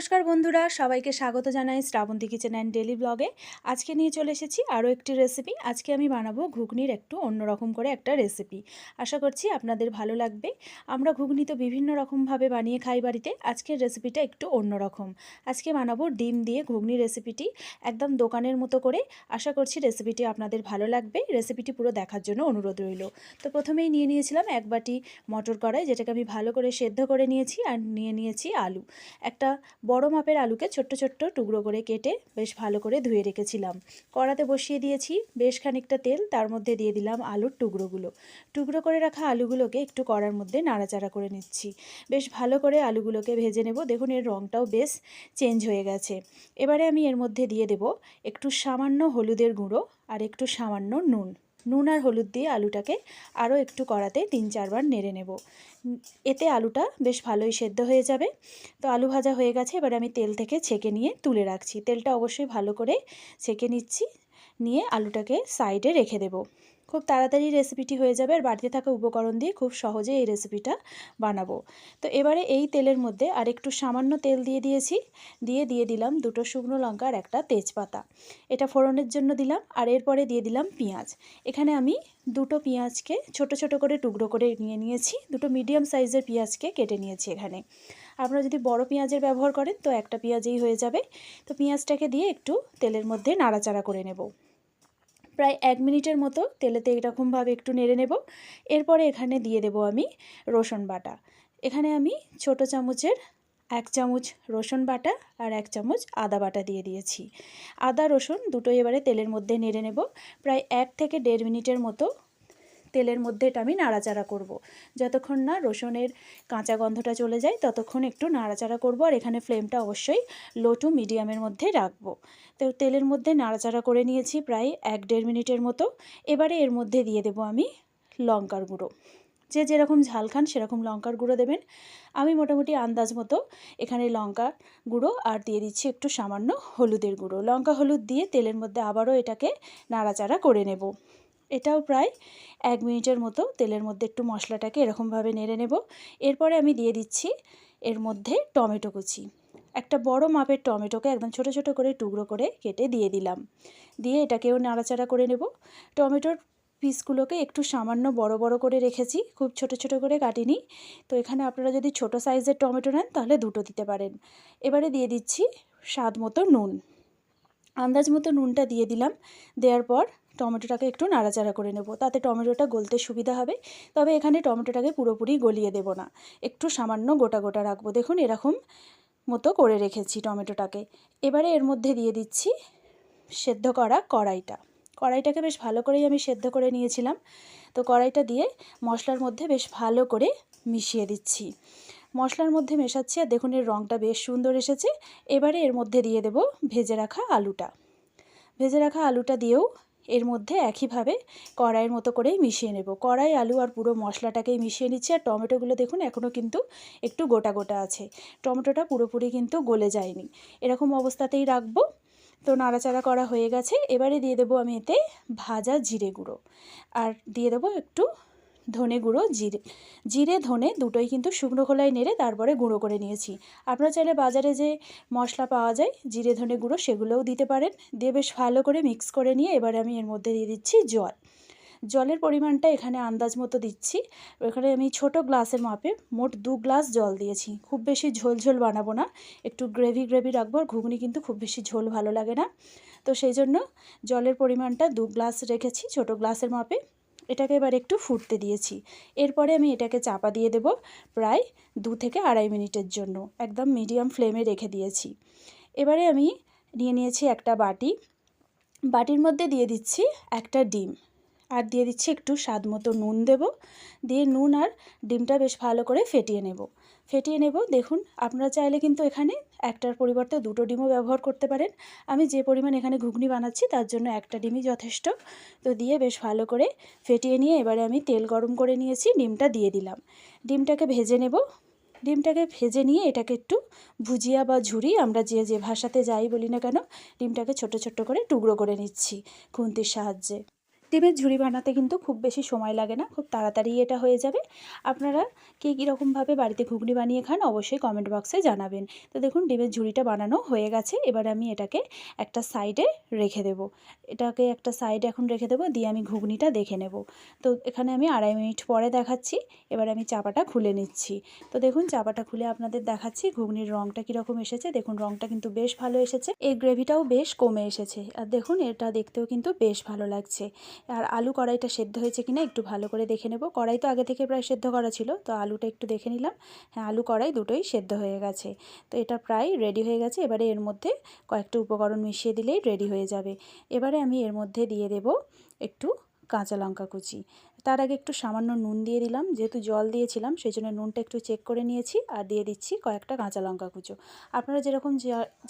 নমস্কার বন্ধুরা, সবাইকে স্বাগত জানাই শ্রাবন্তী কিচেন অ্যান্ড ডেলি ব্লগে। আজকে নিয়ে চলে এসেছি আরও একটি রেসিপি। আজকে আমি বানাবো ঘুগনির একটু অন্যরকম করে একটা রেসিপি। আশা করছি আপনাদের ভালো লাগবে। আমরা ঘুগনি তো বিভিন্ন রকমভাবে বানিয়ে খাই বাড়িতে। আজকের রেসিপিটা একটু অন্যরকম। আজকে বানাবো ডিম দিয়ে ঘুগনি রেসিপিটি একদম দোকানের মতো করে। আশা করছি রেসিপিটি আপনাদের ভালো লাগবে। রেসিপিটি পুরো দেখার জন্য অনুরোধ রইল। তো প্রথমেই নিয়ে নিয়েছিলাম এক বাটি মটর কড়াই, যেটাকে আমি ভালো করে সেদ্ধ করে নিয়েছি আর নিয়ে নিয়েছি আলু। একটা বড় মাপের আলুকে ছোট্ট ছোট্ট টুকরো করে কেটে বেশ ভালো করে ধুয়ে রেখেছিলাম। কড়াতে বসিয়ে দিয়েছি বেশ খানিকটা তেল, তার মধ্যে দিয়ে দিলাম আলুর টুকরোগুলো। টুকরো করে রাখা আলুগুলোকে একটু কড়ার মধ্যে নাড়াচাড়া করে নিচ্ছি। বেশ ভালো করে আলুগুলোকে ভেজে নেব। দেখুন, এর রঙটাও বেশ চেঞ্জ হয়ে গেছে। এবারে আমি এর মধ্যে দিয়ে দেব একটু সামান্য হলুদের গুঁড়ো আর একটু সামান্য নুন। নুন আর হলুদ দিয়ে আলুটাকে আরও একটু কড়াতে তিন চারবার নেড়ে নেব। এতে আলুটা বেশ ভালোই সেদ্ধ হয়ে যাবে। তো আলু ভাজা হয়ে গেছে, এবার আমি তেল থেকে ছেঁকে নিয়ে তুলে রাখছি। তেলটা অবশ্যই ভালো করে ছেঁকে নিচ্ছি, নিয়ে আলুটাকে সাইডে রেখে দেবো। খুব তাড়াতাড়ি রেসিপিটি হয়ে যাবে আর বাড়িতে থাকা উপকরণ দিয়ে খুব সহজে এই রেসিপিটা বানাবো। তো এবারে এই তেলের মধ্যে আর একটু সামান্য তেল দিয়ে দিয়েছি। দিয়ে দিয়ে দিলাম দুটো শুকনো লঙ্কা আর একটা তেজপাতা। এটা ফোড়নের জন্য দিলাম আর এরপরে দিয়ে দিলাম পেঁয়াজ। এখানে আমি দুটো পেঁয়াজকে ছোট ছোট করে টুকরো করে নিয়ে নিয়েছি। দুটো মিডিয়াম সাইজের পেঁয়াজকে কেটে নিয়েছি এখানে। আপনারা যদি বড় পেঁয়াজের ব্যবহার করেন তো একটা পেঁয়াজেই হয়ে যাবে। তো পেঁয়াজটাকে দিয়ে একটু তেলের মধ্যে নাড়াচাড়া করে নেব। প্রায় এক মিনিটের মতো তেলেতে এরকমভাবে একটু নেড়ে নেব। এরপরে এখানে দিয়ে দেব আমি রসুন বাটা। এখানে আমি ছোট চামচের এক চামচ রসুন বাটা আর এক চামচ আদা বাটা দিয়ে দিয়েছি। আদা রসুন দুটো এবারে তেলের মধ্যে নেড়ে নেব। প্রায় এক থেকে দেড় মিনিটের মতো তেলের মধ্যে এটা আমি নাড়াচাড়া করব। যতক্ষণ না রসুনের কাঁচা গন্ধটা চলে যায়, ততক্ষণ একটু নাড়াচাড়া করব আর এখানে ফ্লেমটা অবশ্যই লো টু মিডিয়ামের মধ্যে রাখব। তো তেলের মধ্যে নাড়াচাড়া করে নিয়েছি প্রায় এক দেড় মিনিটের মতো। এবারে এর মধ্যে দিয়ে দেব আমি লঙ্কার গুঁড়ো। যে যেরকম ঝাল খান সেরকম লঙ্কার গুঁড়ো দেবেন। আমি মোটামুটি আন্দাজ মতো এখানে লঙ্কা গুঁড়ো আর দিয়ে দিচ্ছি একটু সামান্য হলুদের গুঁড়ো। লঙ্কা হলুদ দিয়ে তেলের মধ্যে আবারও এটাকে নাড়াচাড়া করে নেব। এটাও প্রায় এক মিনিটের মতো তেলের মধ্যে একটু মশলাটাকে এরকমভাবে নেড়ে নেব। এরপরে আমি দিয়ে দিচ্ছি এর মধ্যে টমেটো কুচি। একটা বড় মাপের টমেটোকে একদম ছোট ছোট করে টুকরো করে কেটে দিয়ে দিলাম। দিয়ে এটাকেও নাড়াচাড়া করে নেব। টমেটোর পিসগুলোকে একটু সামান্য বড় বড় করে রেখেছি, খুব ছোট ছোট করে কাটিনি। তো এখানে আপনারা যদি ছোট সাইজের টমেটো নেন তাহলে দুটো দিতে পারেন। এবারে দিয়ে দিচ্ছি স্বাদ মতো নুন। আন্দাজ মতো নুনটা দিয়ে দিলাম। দেওয়ার পর টমেটোটাকে একটু নাড়াচাড়া করে নেব। তাতে টমেটোটা গলতে সুবিধা হবে, তবে এখানে টমেটোটাকে পুরোপুরি গলিয়ে দেব না। একটু সামান্য গোটা গোটা রাখব। দেখুন, এরকম মতো করে রেখেছি টমেটোটাকে। এবারে এর মধ্যে দিয়ে দিচ্ছি সেদ্ধ করা কড়াইটা। কড়াইটাকে বেশ ভালো করেই আমি সেদ্ধ করে নিয়েছিলাম। তো কড়াইটা দিয়ে মশলার মধ্যে বেশ ভালো করে মিশিয়ে দিচ্ছি। মশলার মধ্যে মেশাচ্ছি, আর দেখুন, এর রঙটা বেশ সুন্দর এসেছে। এবারে এর মধ্যে দিয়ে দেব ভেজে রাখা আলুটা। ভেজে রাখা আলুটা দিয়েও এর মধ্যে একইভাবে কড়াইয়ের মতো করেই মিশিয়ে নেব। কড়াই, আলু আর পুরো মশলাটাকেই মিশিয়ে নিচ্ছি আর টমেটোগুলো দেখুন এখনও কিন্তু একটু গোটা গোটা আছে। টমেটোটা পুরোপুরি কিন্তু গলে যায়নি। এরকম অবস্থাতেই রাখব। তো নাড়াচাড়া করা হয়ে গেছে। এবারে দিয়ে দেবো আমি এতে ভাজা জিরে গুঁড়ো। আর দিয়ে দেবো একটু ধনে গুঁড়ো, জিরে জিরে, ধনে দুটোই কিন্তু শুকনো খোলায় নেড়ে তারপরে গুঁড়ো করে নিয়েছি। আপনারা চাইলে বাজারে যে মশলা পাওয়া যায়, জিরে, ধনে গুঁড়ো সেগুলোও দিতে পারেন। দিয়ে বেশ ভালো করে মিক্স করে নিয়ে এবারে আমি এর মধ্যে দিয়ে দিচ্ছি জল। জলের পরিমাণটা এখানে আন্দাজ মতো দিচ্ছি। এখানে আমি ছোট গ্লাসের মাপে মোট দু গ্লাস জল দিয়েছি। খুব বেশি ঝোল ঝোল বানাবো না। একটু গ্রেভি গ্রেভি রাখব আর ঘুগনি কিন্তু খুব বেশি ঝোল ভালো লাগে না। তো সেই জন্য জলের পরিমাণটা দু গ্লাস রেখেছি ছোট গ্লাসের মাপে। এটাকে এবার একটু ফুটতে দিয়েছি। এরপরে আমি এটাকে চাপা দিয়ে দেব প্রায় দু থেকে আড়াই মিনিটের জন্য। একদম মিডিয়াম ফ্লেমে রেখে দিয়েছি। এবারে আমি নিয়ে নিয়েছি একটা বাটি। বাটির মধ্যে দিয়ে দিচ্ছি একটা ডিম। আর দিয়ে দিচ্ছি একটু স্বাদ মতো নুন দেব। দিয়ে নুন আর ডিমটা বেশ ভালো করে ফেটিয়ে নেব। ফেটিয়ে নেব। দেখুন, আপনারা চাইলে কিন্তু এখানে একটার পরিবর্তে দুটো ডিমও ব্যবহার করতে পারেন। আমি যে পরিমাণ এখানে ঘুগনি বানাচ্ছি, তার জন্য একটা ডিমই যথেষ্ট। তো দিয়ে বেশ ভালো করে ফেটিয়ে নিয়ে এবারে আমি তেল গরম করে নিয়েছি, ডিমটা দিয়ে দিলাম। ডিমটাকে ভেজে নেব। ডিমটাকে ভেজে নিয়ে এটাকে একটু ভুজিয়া বা ঝুরি, আমরা যে যে ভাষাতে যাই বলি না কেন, ডিমটাকে ছোট ছোট করে টুকরো করে নিচ্ছি খুন্তির সাহায্যে। ডিমের ঝুড়ি বানাতে কিন্তু খুব বেশি সময় লাগে না, খুব তাড়াতাড়ি এটা হয়ে যাবে। আপনারা কে কীরকমভাবে বাড়িতে ঘুগনি বানিয়ে খান অবশ্যই কমেন্ট বক্সে জানাবেন। তো দেখুন, ডিমের ঝুড়িটা বানানো হয়ে গেছে, এবার আমি এটাকে একটা সাইডে রেখে দেব। এটাকে একটা সাইডে এখন রেখে দেবো, দিয়ে আমি ঘুগনিটা দেখে নেব। তো এখানে আমি আড়াই মিনিট পরে দেখাচ্ছি, এবার আমি চাপাটা খুলে নিচ্ছি। তো দেখুন, চাপাটা খুলে আপনাদের দেখাচ্ছি, ঘুগনির রঙটা কীরকম এসেছে। দেখুন রঙটা কিন্তু বেশ ভালো এসেছে। এই গ্রেভিটাও বেশ কমে এসেছে। আর দেখুন, এটা দেখতেও কিন্তু বেশ ভালো লাগছে। আর আলু কড়াইটা সেদ্ধ হয়েছে কিনা একটু ভালো করে দেখে নেব। কড়াই তো আগে থেকে প্রায় সেদ্ধ করা ছিল, তো আলুটা একটু দেখে নিলাম। হ্যাঁ আলু কড়াই দুটোই সেদ্ধ হয়ে গেছে। তো এটা প্রায় রেডি হয়ে গেছে। এবারে এর মধ্যে কয়েকটা উপকরণ মিশিয়ে দিলেই রেডি হয়ে যাবে। এবারে আমি এর মধ্যে দিয়ে দেব একটু কাঁচা লঙ্কা কুচি। তার আগে একটু সামান্য নুন দিয়ে দিলাম। যেহেতু জল দিয়েছিলাম, সেই জন্য নুনটা একটু চেক করে নিয়েছি আর দিয়ে দিচ্ছি কয়েকটা কাঁচা লঙ্কা কুচো। আপনারা যেরকম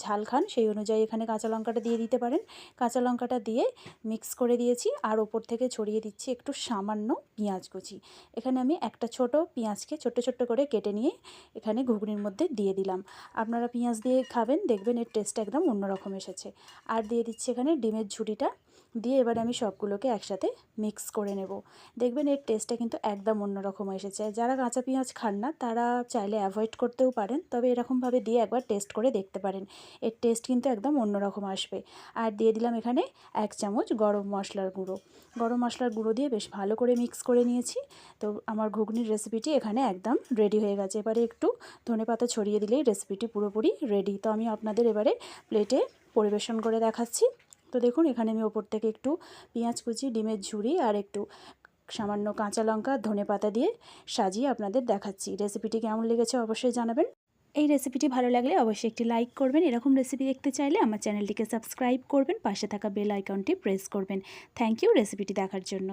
ঝাল খান, সেই অনুযায়ী এখানে কাঁচা লঙ্কাটা দিয়ে দিতে পারেন। কাঁচা লঙ্কাটা দিয়ে মিক্স করে দিয়েছি আর ওপর থেকে ছড়িয়ে দিচ্ছি একটু সামান্য পেঁয়াজ কুচি। এখানে আমি একটা ছোট পেঁয়াজকে ছোট্ট ছোট্ট করে কেটে নিয়ে এখানে ঘুগনির মধ্যে দিয়ে দিলাম। আপনারা পেঁয়াজ দিয়ে খাবেন, দেখবেন এর টেস্টটা একদম অন্যরকম এসেছে। আর দিয়ে দিচ্ছি এখানে ডিমের ঝুড়িটা। দিয়ে এবার আমি সবগুলোকে একসাথে মিক্স করে নেব। দেখবেন এর টেস্টটা কিন্তু একদম অন্যরকম এসেছে। যারা কাঁচা পেঁয়াজ খান না, তারা চাইলে অ্যাভয়েড করতেও পারেন, তবে এরকমভাবে দিয়ে একবার টেস্ট করে দেখতে পারেন। এর টেস্ট কিন্তু একদম অন্যরকম আসবে। আর দিয়ে দিলাম এখানে এক চামচ গরম মশলার গুঁড়ো। গরম মশলার গুঁড়ো দিয়ে বেশ ভালো করে মিক্স করে নিয়েছি। তো আমার ঘুগনির রেসিপিটি এখানে একদম রেডি হয়ে গেছে। এবারে একটু ধনে পাতা ছড়িয়ে দিলেই রেসিপিটি পুরোপুরি রেডি তো আমি আপনাদের এবারে প্লেটে পরিবেশন করে দেখাচ্ছি। তো দেখুন, এখানে আমি ওপর থেকে একটু পেঁয়াজ কুচি, ডিমের ঝুড়ি আর একটু সামান্য কাঁচা লঙ্কা, ধনে পাতা দিয়ে সাজিয়ে আপনাদের দেখাচ্ছি। রেসিপিটি কেমন লেগেছে অবশ্যই জানাবেন। এই রেসিপিটি ভালো লাগলে অবশ্যই একটি লাইক করবেন। এরকম রেসিপি দেখতে চাইলে আমার চ্যানেলটিকে সাবস্ক্রাইব করবেন। পাশে থাকা বেল আইকনটি প্রেস করবেন। থ্যাংক ইউ রেসিপিটি দেখার জন্য।